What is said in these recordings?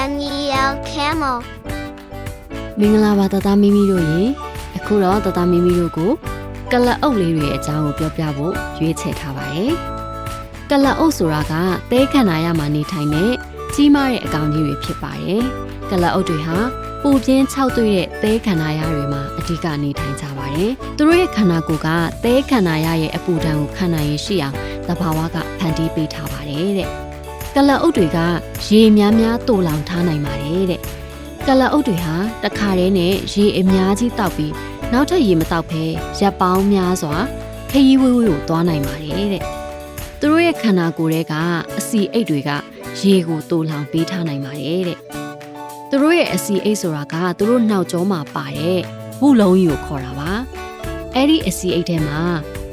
wild camel, မင်္ဂလာပါတသားမီမီတို့ရေအခုတော့တသားမီမီတို့ကိုကလပ်အုပ်လေးတွေရဲ့အကြောင်းကိုပြောပြဖို့ရွေးချယ်ထားပါတယ်ကလပ်အုပ်ဆိုတာကသဲခန္ဓာရမှာနေထိုင်တဲ့ကြီးမားတဲ့အကောင်ကြီးတွေဖြစ်ပါတယ်ကလပ်အုပ်တွေဟာပူပြင်းခြောက်သွေ့တဲ့သဲခန္ဓာရတွေမှာအဓိကနေထိုင်ကြပါတယ်သူတို့ရဲ့ခန္ဓာကိုယ်ကသဲခန္ဓာရရဲ့အပူဒဏ်ကိုခံနိုင်ရရှိအောင်သဘာဝကဖန်တီးပေးထားပါတယ်တဲ့ ကလပ်အုပ်တွေကရေများများတူလောင်ထားနိုင်ပါတယ်တဲ့ကလအုပ်တွေဟာတခါတည်းနဲ့ရေအများကြီးတောက်ပြီးနောက်ထပ်ရေမတောက်ဘဲရပ်ပေါင်းများစွာခရီးဝေးဝေးကိုသွားနိုင်ပါတယ်တဲ့သူတို့ရဲ့ခန္ဓာကိုယ်တွေကအစီအိတ်တွေကရေကိုတိုးလောင်ပေးထားနိုင်ပါတယ်တဲ့သူတို့ရဲ့အစီအိတ်ဆိုတာကသူတို့နှောက်ကျောမှာပါတဲ့ဝုလုံးကြီးကိုခေါ်တာပါအဲ့ဒီအစီအိတ်ထဲမှာ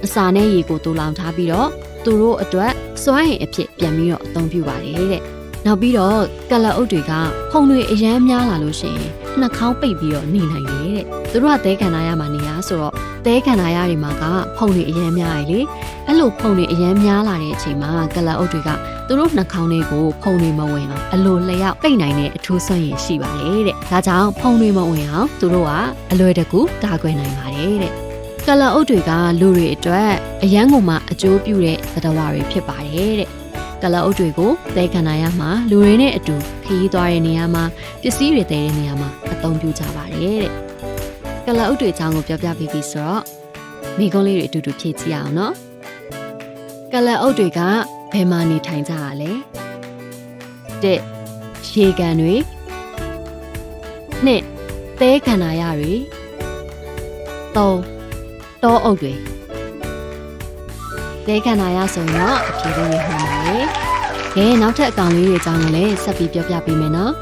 အစာနဲ့ရေကိုတိုးလောင်ထားပြီးတော့ သူတို့အတွက်စွမ်းရည်အဖြစ်ပြန်ပြီးတော့အသုံးပြုပါတယ်တဲ့နောက်ပြီးတော့ကလအုပ်တွေကဖုံတွေအရမ်းများလာလို့ရှိရင်နှာခေါင်းပိတ်ပြီးတော့နေနိုင်တယ်တဲ့သူတို့ကသဲခန္ဓာရမှာနေရဆိုတော့သဲခန္ဓာရတွေမှာကဖုံတွေအရမ်းများရည်လေအဲ့လိုဖုံတွေအရမ်းများလာတဲ့အချိန်မှာကလအုပ်တွေကသူတို့နှာခေါင်းတွေကိုဖုံတွေမဝင်အောင်အလိုလျောက်ပိတ်နိုင်တဲ့အထူးစွမ်းရည်ရှိပါလေတဲ့ဒါကြောင့်ဖုံတွေမဝင်အောင်သူတို့ကအလွယ်တကူကာကွယ်နိုင်ပါတယ်တဲ့ ကလအုပ်တွေကလူတွေအတွက်အရန်ကုန်မှာအကျိုးပြုတဲ့သတ္တဝါတွေဖြစ်ပါတယ်တဲ့ကလအုပ်တွေကိုသဲခန္ဓာရမှာလူတွေနဲ့အတူခရီးသွားတဲ့နေရာမှာပစ္စည်းတွေသဲတဲ့နေရာမှာအသုံးပြုကြပါတယ်တဲ့ကလအုပ်တွေအကြောင်းကိုပြောပြပြီးပြီဆိုတော့မိကုံးလေးတွေအတူတူဖြည့်ကြည့်အောင်နော်ကလအုပ်တွေကဘယ်မှာနေထိုင်ကြရလဲတဲ့ရေကန်တွေနှစ်သဲခန္ဓာရတွေသုံး တောအုပ်တွေလဲခံလာရဆိုရင်တော့အဖြေလေးရမှန်ပါလေ။ကဲနောက်ထပ်အကောင်လေးတွေအကြောင်းကိုလည်းဆက်ပြီးပြောပြပေးမယ်နော်။